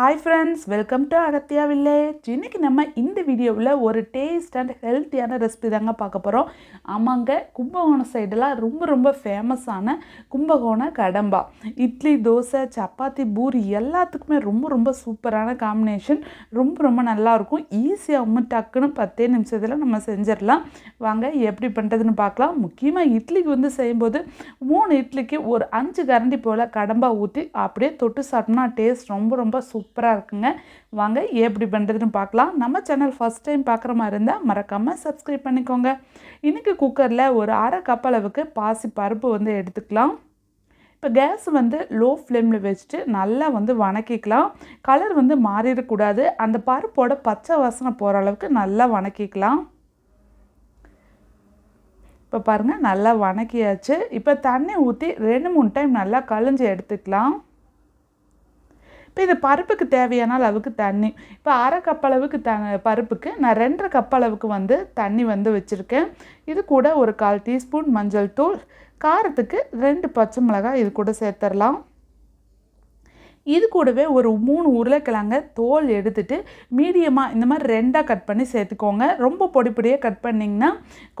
Hi friends welcome to Agathiya village இன்றைக்கி நம்ம இந்த வீடியோவில் ஒரு டேஸ்ட் அண்ட் ஹெல்த்தியான ரெசிபி தாங்க பார்க்க போகிறோம் ஆமாங்க கும்பகோணம் சைடெல்லாம் ரொம்ப ரொம்ப ஃபேமஸான கும்பகோண கடம்பா. இட்லி தோசை சப்பாத்தி பூரி எல்லாத்துக்குமே ரொம்ப ரொம்ப சூப்பரான காம்பினேஷன் ரொம்ப ரொம்ப நல்லாயிருக்கும் ஈஸியாகவும் டக்குன்னு பத்தே நிமிஷத்தில் நம்ம செஞ்சிடலாம். வாங்க எப்படி பண்ணுறதுன்னு பார்க்கலாம். முக்கியமாக இட்லிக்கு வந்து செய்யும்போது மூணு இட்லிக்கு ஒரு அஞ்சு கரண்டி போல் கடம்பா ஊற்றி அப்படியே தொட்டு சாப்பிட்டோம்னா டேஸ்ட் ரொம்ப ரொம்ப சூப்பர் சூப்பராக இருக்குங்க. வாங்க எப்படி பண்ணுறதுன்னு பார்க்கலாம். நம்ம சேனல் ஃபஸ்ட் டைம் பார்க்குற மாதிரி இருந்தால் மறக்காமல் சப்ஸ்கிரைப் பண்ணிக்கோங்க. இன்றைக்கி குக்கரில் ஒரு அரை கப் அளவுக்கு பாசி பருப்பு வந்து எடுத்துக்கலாம். இப்போ கேஸ் வந்து லோ ஃப்ளேமில் வச்சுட்டு நல்லா வந்து வணக்கிக்கலாம். கலர் வந்து மாறிடக்கூடாது. அந்த பருப்போட பச்சை வாசனை போகிற அளவுக்கு நல்லா வணக்கிக்கலாம். இப்போ பாருங்கள் நல்லா வணக்கியாச்சு. இப்போ தண்ணி ஊற்றி ரெண்டு மூணு டைம் நல்லா கழிஞ்சு எடுத்துக்கலாம். இப்போ இது பருப்புக்கு தேவையான அளவுக்கு தண்ணி. இப்போ அரை கப் அளவுக்கு த பருப்புக்கு நான் ரெண்டரை கப் அளவுக்கு வந்து தண்ணி வந்து வச்சுருக்கேன். இது கூட ஒரு கால் டீஸ்பூன் மஞ்சள் தூள் காரத்துக்கு ரெண்டு பச்சை மிளகாய் இது கூட சேர்த்துடலாம் இது கூடவே ஒரு மூணு உருளைக்கிழங்க தோல் எடுத்துட்டு மீடியமாக இந்த மாதிரி ரெண்டாக கட் பண்ணி சேர்த்துக்கோங்க. ரொம்ப பொடி பொடியாக கட் பண்ணிங்கன்னா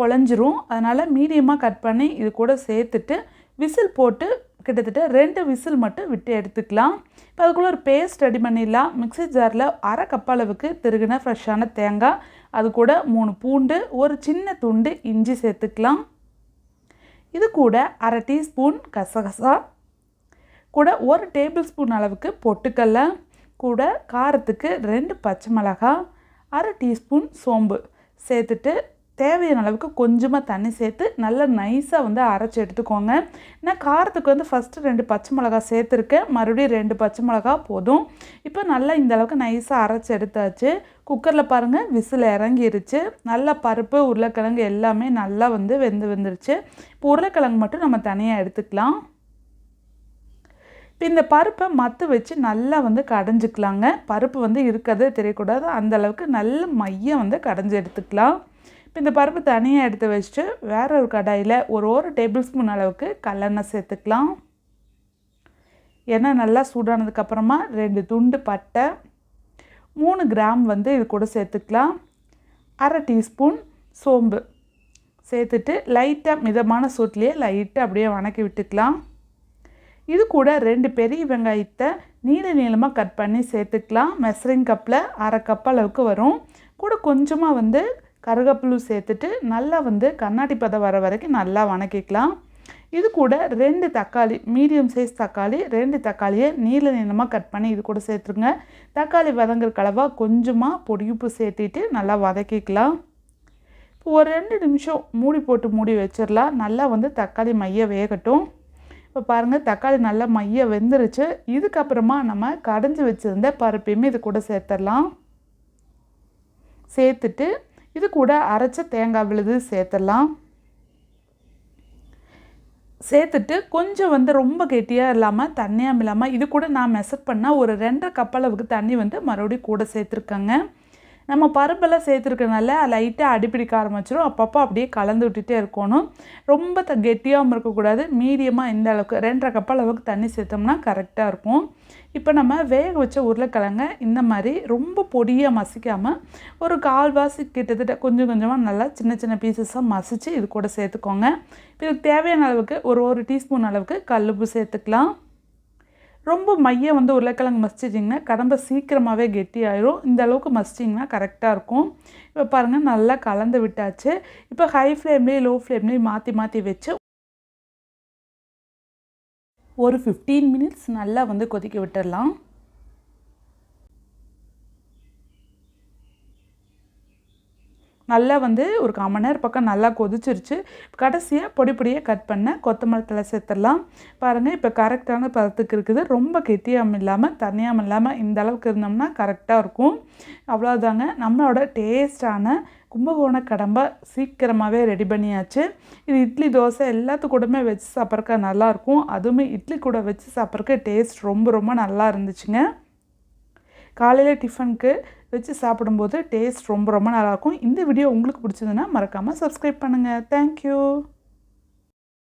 குழஞ்சிரும். அதனால் மீடியமாக கட் பண்ணி இது கூட சேர்த்துட்டு விசில் போட்டு கிட்டத்தட்ட ரெண்டு விசில் மட்டும் விட்டு எடுத்துக்கலாம். இப்போ அதுக்குள்ளே ஒரு பேஸ்ட் ரெடி பண்ணிடலாம். மிக்ஸி ஜாரில் அரை கப் அளவுக்கு திருகின ஃப்ரெஷ்ஷான தேங்காய். அது கூட மூணு பூண்டு ஒரு சின்ன துண்டு இஞ்சி சேர்த்துக்கலாம். இது கூட அரை டீஸ்பூன் கசகசா கூட ஒரு டேபிள் ஸ்பூன் அளவுக்கு பொட்டுக்கல்ல கூட காரத்துக்கு ரெண்டு பச்சை மிளகாய் அரை டீஸ்பூன் சோம்பு சேர்த்துட்டு தேவையான அளவுக்கு கொஞ்சமாக தண்ணி சேர்த்து நல்லா நைஸாக வந்து அரைச்சி எடுத்துக்கோங்க. நான் காரத்துக்கு வந்து ஃபஸ்ட்டு ரெண்டு பச்சை மிளகா சேர்த்துருக்கேன். மறுபடியும் ரெண்டு பச்சை மிளகா போதும். இப்போ நல்லா இந்த அளவுக்கு நைஸாக அரைச்சி எடுத்தாச்சு. குக்கரில் பாருங்கள் விசில் இறங்கிருச்சு. நல்லா பருப்பு உருளைக்கிழங்கு எல்லாமே நல்லா வந்து வெந்து வந்துருச்சு. இப்போ உருளைக்கிழங்கு மட்டும் நம்ம தனியாக எடுத்துக்கலாம். இப்போ இந்த பருப்பை மத்து வச்சு நல்லா வந்து கடைஞ்சிக்கலாங்க. பருப்பு வந்து இருக்கிறதே தெரியக்கூடாது. அந்தளவுக்கு நல்ல மையம் வந்து கடைஞ்சி எடுத்துக்கலாம். இப்போ இந்த பருப்பு தனியாக எடுத்து வச்சுட்டு வேற ஒரு கடாயில் ஒரு ஒரு டேபிள் ஸ்பூன் அளவுக்கு கல்லெண்ணெய் சேர்த்துக்கலாம். எண்ணெய் நல்லா சூடானதுக்கப்புறமா ரெண்டு துண்டு பட்டை மூணு கிராம் வந்து இது கூட சேர்த்துக்கலாம். அரை டீஸ்பூன் சோம்பு சேர்த்துட்டு லைட்டாக மிதமான சூட்லேயே லைட்டாக அப்படியே வணக்கி விட்டுக்கலாம். இது கூட ரெண்டு பெரிய வெங்காயத்தை நீள நீளமாக கட் பண்ணி சேர்த்துக்கலாம். மெசரிங் கப்பில் அரை கப் அளவுக்கு வரும். கூட கொஞ்சமாக வந்து கருகப்புழு சேர்த்துட்டு நல்லா வந்து கண்ணாடி பதம் வர வரைக்கும் நல்லா வணக்கிக்கலாம். இது கூட ரெண்டு தக்காளி மீடியம் சைஸ் தக்காளி ரெண்டு தக்காளியை நீள நீளமாக கட் பண்ணி இது கூட சேர்த்துருங்க. தக்காளி வதங்குற கலவாக கொஞ்சமாக பொடியுப்பு சேர்த்திட்டு நல்லா வதக்கிக்கலாம். இப்போ ஒரு ரெண்டு நிமிஷம் மூடி போட்டு மூடி வச்சிடலாம். நல்லா வந்து தக்காளி மைய வேகட்டும். இப்போ பாருங்கள் தக்காளி நல்லா மைய வெந்துருச்சு. இதுக்கப்புறமா நம்ம கடைஞ்சி வச்சுருந்த பருப்பையுமே இது கூட சேர்த்துடலாம். சேர்த்துட்டு இது கூட அரைச்ச தேங்காய் விழுது சேர்த்துடலாம். சேர்த்துட்டு கொஞ்சம் வந்து ரொம்ப கெட்டியாக இல்லாமல் தண்ணியாக இல்லாமல் இது கூட நான் மெசர் பண்ணால் ஒரு ரெண்டரை கப் அளவுக்கு தண்ணி வந்து மறுபடியும் கூட சேர்த்துருக்கேங்க. நம்ம பருப்பெல்லாம் சேர்த்துருக்கனால லைட்டாக அடிப்பிடிக்க ஆரம்பிச்சிடும் அப்பப்போ அப்படியே கலந்து விட்டுட்டே இருக்கணும். ரொம்ப த கெட்டியாகவும் இருக்கக்கூடாது. மீடியமாக இந்த அளவுக்கு ரெண்டரை கப் அளவுக்கு தண்ணி சேர்த்தோம்னா கரெக்டாக இருக்கும். இப்போ நம்ம வேக வச்ச உருளைக்கிழங்க இந்த மாதிரி ரொம்ப பொடியாக மசிக்காமல் ஒரு கால்வாசி கிட்டத்தட்ட கொஞ்சம் கொஞ்சமாக நல்லா சின்ன சின்ன பீசஸாக மசித்து இது கூட சேர்த்துக்கோங்க. இதுக்கு தேவையான அளவுக்கு ஒரு ஒரு டீஸ்பூன் அளவுக்கு கல்லுப்பு சேர்த்துக்கலாம். ரொம்ப மையம் வந்து உருளைக்கிழங்கு மசிச்சிட்டிங்கன்னா கடம்பை சீக்கிரமாகவே கெட்டி ஆயிரும் இந்த அளவுக்கு மசிச்சிங்கன்னா கரெக்டாக இருக்கும். இப்போ பாருங்கள் நல்லா கலந்து விட்டாச்சு. இப்போ ஹை ஃப்ளேம்லேயும் லோ ஃப்ளேம்லேயும் மாற்றி மாற்றி வச்சு ஒரு ஃபிஃப்டீன் மினிட்ஸ் நல்லா வந்து கொதிக்க விட்டுடலாம் நல்லா வந்து ஒரு காமன் நேரம் பக்கம் நல்லா கொதிச்சிருச்சு. கடைசியாக பொடி பொடியாக கட் பண்ண கொத்தமல்லி தலை சேர்த்துடலாம். பாருங்கள் இப்போ கரெக்டான பதத்துக்கு இருக்குது. ரொம்ப கெட்டியாமல் இல்லாமல் தனியாமல் இல்லாமல் இந்த அளவுக்கு இருந்தோம்னா கரெக்டாக இருக்கும். அவ்வளோதாங்க நம்மளோட டேஸ்டான கும்பகோண கடம்பை சீக்கிரமாகவே ரெடி பண்ணியாச்சு. இது இட்லி தோசை எல்லாத்து கூடமே வச்சு சாப்பிட்றக்க நல்லாயிருக்கும் அதுவுமே இட்லி கூட வச்சு சாப்பிட்றக்க டேஸ்ட் ரொம்ப ரொம்ப நல்லா இருந்துச்சுங்க. காலையில் டிஃபனுக்கு வச்சு சாப்பிடும்போது டேஸ்ட் ரொம்ப ரொம்ப நல்லாயிருக்கும். இந்த வீடியோ உங்களுக்கு பிடிச்சதுன்னா மறக்காமல் சப்ஸ்கிரைப் பண்ணுங்கள் தேங்க்யூ